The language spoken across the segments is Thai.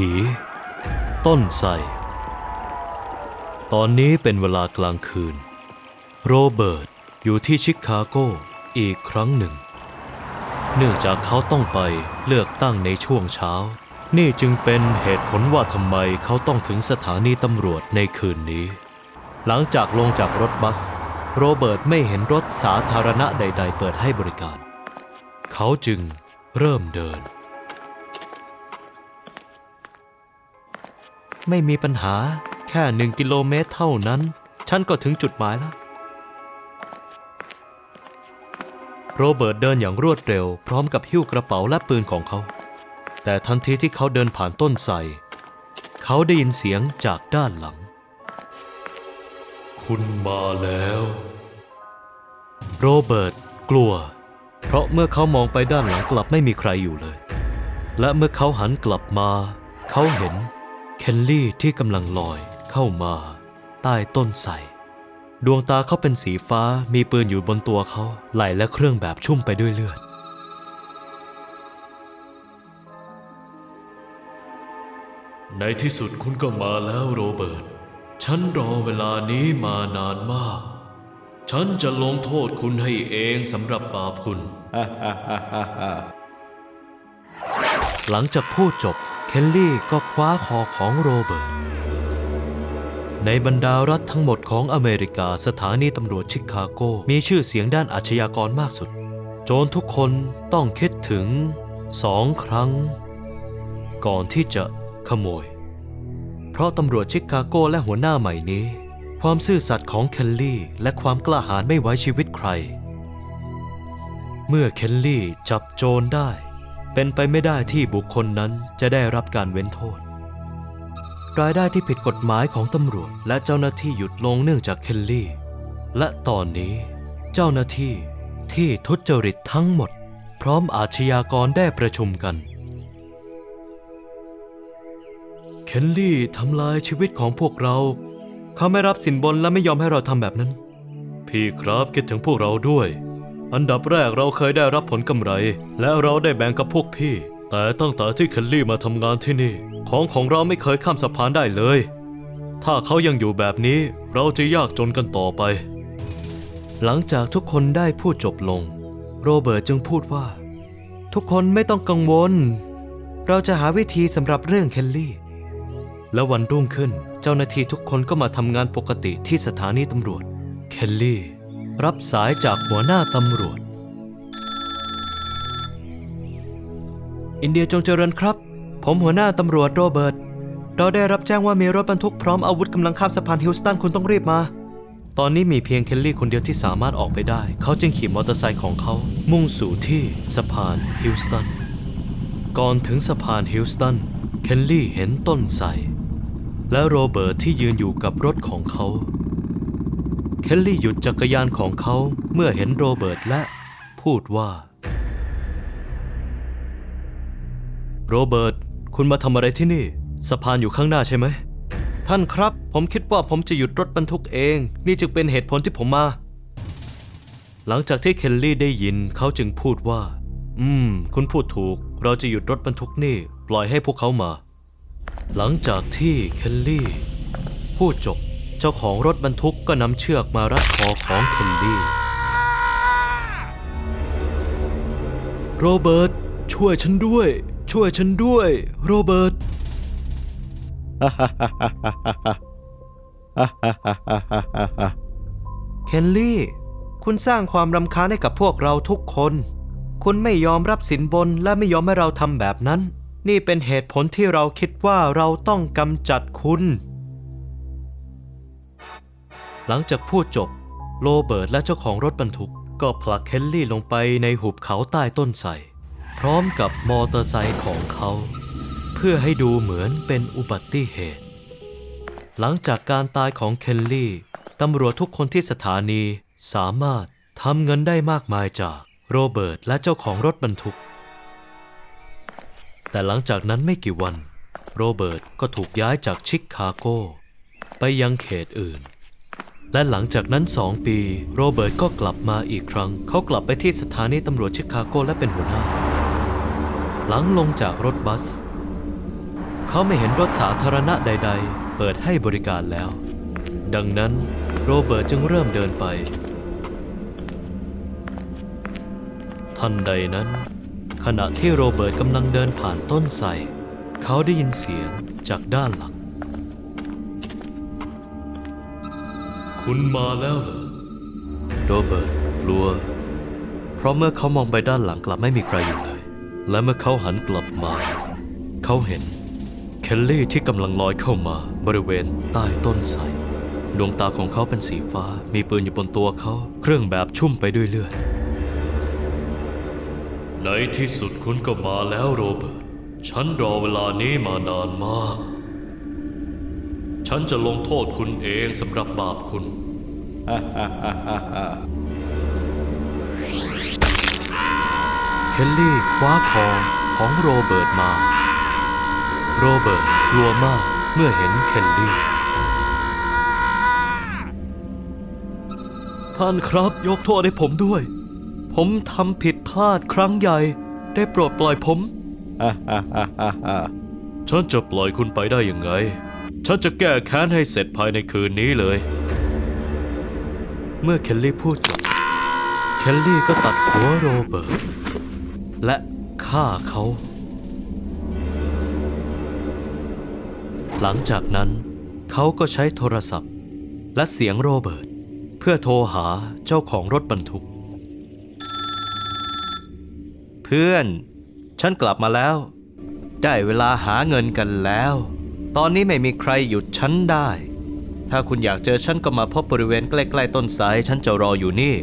ผีต้นไทรตอนนี้เป็นเวลากลางคืน โรเบิร์ตอยู่ที่ชิคาโกอีกครั้งหนึ่ง เนื่องจากเขาต้องไปเลือกตั้งในช่วงเช้า นี่จึงเป็นเหตุผลว่าทำไมเขาต้องถึงสถานีตำรวจในคืนนี้ หลังจากลงจากรถบัส โรเบิร์ตไม่เห็นรถสาธารณะใด ๆ เปิดให้บริการ เขาจึงเริ่มเดิน ไม่มีปัญหา แค่หนึ่งกิโลเมตรเท่านั้น ฉันก็ถึงจุดหมายแล้ว โรเบิร์ตเดินอย่างรวดเร็ว พร้อมกับหิ้วกระเป๋าและปืนของเขา แต่ทันทีที่เขาเดินผ่านต้นไทรเขาได้ยินเสียงจากด้านหลัง คุณมาแล้ว โรเบิร์ตกลัว เพราะเมื่อเขามองไปด้านหลังกลับไม่มีใครอยู่เลย และเมื่อเขาหันกลับมา เขาเห็น เคนลี่ที่กำลังลอยเข้ามา ใต้ต้นไทรดวงตาเขาเป็นสีฟ้ามีปืนอยู่บนตัวเขาไหล่และเครื่องแบบชุ่มไปด้วยเลือด ในที่สุดคุณก็มาแล้วโรเบิร์ต ฉันรอเวลานี้มานานมาก ฉันจะลงโทษคุณให้เองสำหรับบาปคุณ หลังจากพูดจบ เคนลี่ก็คว้าคอของโรเบิร์ต ในบรรดารัฐทั้งหมดของอเมริกาสถานีตำรวจชิคาโก มีชื่อเสียงด้านอาชญากรมากสุด โจรทุกคนต้องคิดถึงสองครั้ง ก่อนที่จะขโมย เพราะตำรวจชิคาโกและหัวหน้าใหม่นี้ ความซื่อสัตย์ของเคนลี่และความกล้าหาญไม่ไว้ชีวิตใคร เมื่อเคนลี่จับโจรได้ เป็นไปไม่ได้ที่บุคคลนั้นจะได้รับการเว้นโทษ รายได้ที่ผิดกฎหมายของตำรวจ และเจ้าหน้าที่หยุดลงเนื่องจากเคนลี่ และตอนนี้เจ้าหน้าที่ที่ทุจริตทั้งหมด พร้อมอาชญากรได้ประชุมกัน เคนลี่ทำลายชีวิตของพวกเรา เขาไม่รับสินบนและไม่ยอมให้เราทำแบบนั้น พี่ครับคิดถึงพวกเราด้วย อันดับแรกเราเคยได้รับผลกำไร และเราได้แบ่งกับพวกพี่ แต่ตั้งแต่ที่เคนลี่มาทำงานที่นี่ ของของเราไม่เคยข้ามสะพานได้เลย ถ้าเขายังอยู่แบบนี้เราจะยากจนกันต่อไป หลังจากทุกคนได้พูดจบลง โรเบิร์ตจึงพูดว่า ทุกคนไม่ต้องกังวล เราจะหาวิธีสำหรับเรื่องเคนลี่ และวันรุ่งขึ้นเจ้าหน้าที่ทุกคนก็มาทำงานปกติที่สถานีตำรวจ เคนลี่ รับสายจากหัวหน้าตำรวจ อินเดียจงเจริญครับ ผมหัวหน้าตำรวจโรเบิร์ต เราได้รับแจ้งว่ามีรถบรรทุกพร้อมอาวุธกำลังข้ามสะพานฮิลสตันคุณต้องรีบมา ตอนนี้มีเพียงเคนลี่คนเดียวที่สามารถออกไปได้ เขาจึงขี่มอเตอร์ไซค์ของเขา มุ่งสู่ที่สะพานฮิลสตัน ก่อนถึงสะพานฮิลสตัน เคนลี่เห็นต้นไทรและโรเบิร์ตที่ยืนอยู่กับรถของเขา เคนลี่หยุดจักรยานของเขาเมื่อเห็นโรเบิร์ตและพูดว่า โรเบิร์ตคุณมาทำอะไรที่นี่ สะพานอยู่ข้างหน้าใช่ไหม ท่านครับ ผมคิดว่าผมจะหยุดรถบรรทุกเอง นี่จึงเป็นเหตุผลที่ผมมา หลังจากที่เคนลี่ได้ยินเขาจึงพูดว่า อืม คุณพูดถูก เราจะหยุดรถบรรทุกนี่ ปล่อยให้พวกเขามา หลังจากที่เคนลี่พูดจบ จ้าของรถบรรทุกก็นำเชือกมารัดคอของเคนลี่ โรเบิร์ตช่วยฉันด้วย ช่วยฉันด้วย โรเบิร์ต เคนลี่ คุณสร้างความรำคาญให้กับพวกเราทุกคน คุณไม่ยอมรับสินบนและไม่ยอมให้เราทำแบบนั้น นี่เป็นเหตุผลที่เราคิดว่าเราต้องกำจัดคุณ หลังจากพูดจบ โรเบิร์ตและเจ้าของรถบรรทุก ก็ผลักเคนลี่ลงไปในหุบเขาใต้ต้นไทรพร้อมกับมอเตอร์ไซค์ของเขา เพื่อให้ดูเหมือนเป็นอุบัติเหตุ หลังจากการตายของเคนลี่ตำรวจทุกคนที่สถานีสามารถทำเงินได้มากมายจากโรเบิร์ตและเจ้าของรถบรรทุก แต่หลังจากนั้นไม่กี่วัน โรเบิร์ตก็ถูกย้ายจากชิคาโก ไปยังเขตอื่น และหลังจากนั้นสองปี โรเบิร์ตก็กลับมาอีกครั้ง เขากลับไปที่สถานีตำรวจชิคาโกและเป็นหัวหน้า หลังลงจากรถบัสเขเขาไม่เห็นรถสาธารณะใด ๆ เปิดให้บริการแล้ว ดังนั้นโรเบิร์ตจึงเริ่มเดินไป ทันใดนั้น ขณะที่โรเบิร์ตกำลังเดินผ่านต้นไทรเขาได้ยินเสียงจากด้านหลัง คุณมาแล้วเหรอโรเบิร์ตกลัว เพราะเมื่อเขามองไปด้านหลังกลับไม่มีใครอยู่เลย และเมื่อเขาหันกลับมา เขาเห็น เคลลี่ที่กำลังลอยเข้ามาบริเวณใต้ต้นไทรดวงตาของเขาเป็นสีฟ้า มีปืนอยู่บนตัวเขา เครื่องแบบชุ่มไปด้วยเลือด ในที่สุดคุณก็มาแล้วโรเบิร์ต ฉันรอเวลานี้มานานมาก ฉันจะลงโทษคุณเองสำหรับบาปคุณ เคลลี่คว้าคอของโรเบิร์ตมา โรเบิร์ตกลัวมากเมื่อเห็นเคลลี่ ท่านครับยกโทษให้ผมด้วย ผมทำผิดพลาดครั้งใหญ่ ได้โปรดปล่อยผม ฉันจะปล่อยคุณไปได้ยังไง ฉันจะแก้แค้นให้เสร็จภายในคืนนี้เลย เมื่อเคลลี่พูดจบ เคลลี่ก็ตัดหัวโรเบิร์ตและฆ่าเขา หลังจากนั้นเขาก็ใช้โทรศัพท์ และเสียงโรเบิร์ตเพื่อโทรหาเจ้าของรถบรรทุก เพื่อน ฉันกลับมาแล้ว ได้เวลาหาเงินกันแล้ว ตอนนี้ไม่มีใครหยุดฉันได้ ถ้าคุณอยากเจอฉันก็มาพบบริเวณใกล้ๆต้นไทรฉันจะรออยู่นี่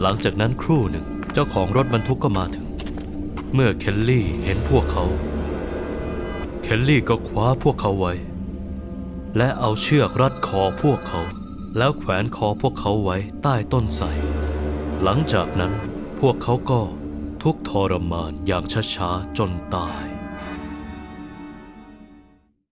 หลังจากนั้นครู่หนึ่งเจ้าของรถบรรทุกก็มาถึง เมื่อเคลลี่เห็นพวกเขา เคลลี่ก็คว้าพวกเขาไว้ และเอาเชือกรัดคอพวกเขา แล้วแขวนคอพวกเขาไว้ใต้ต้นไทรหลังจากนั้นพวกเขาก็ทุกทรมานอย่างช้าๆจนตาย